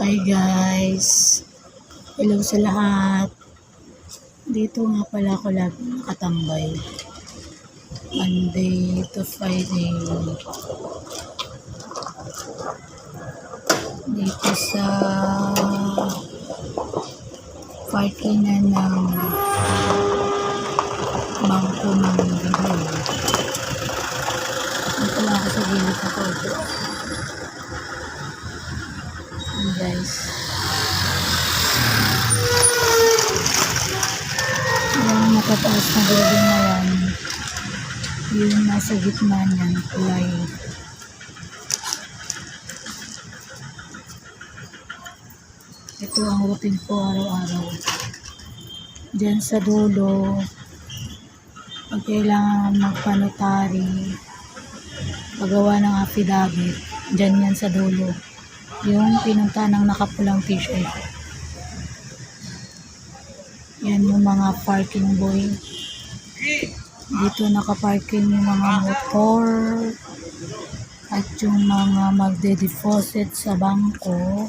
guys. Hello sa lahat. Dito nga pala ako lagi nakatambay. Monday to Friday. Dito sa parkingan ng bangko ng. Dito lang ako sa gilid na kaupo. Ayan, guys. Yung matataas na building na yan, yung nasa gitna niyan, kulay. Ito ang routine ko araw-araw. Diyan sa dulo, pag kailangan magpanotary, paggawa ng affidavit, dyan yan sa dulo. Yung pinunta ng nakapulang t-shirt. Yan yung mga parking boy. Dito nakaparking yung mga motor at yung mga magde-deposit sa bangko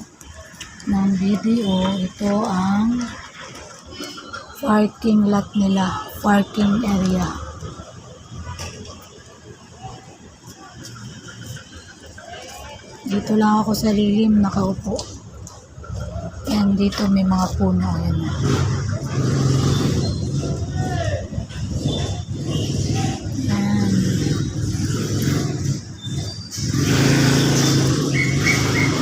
ng BDO. Ito ang parking lot nila, parking area. Dito lang ako sa lilim nakaupo. Yan dito may mga puno. Yan.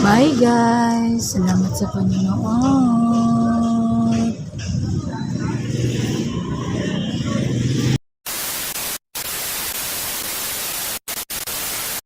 Bye guys. Salamat sa panonood.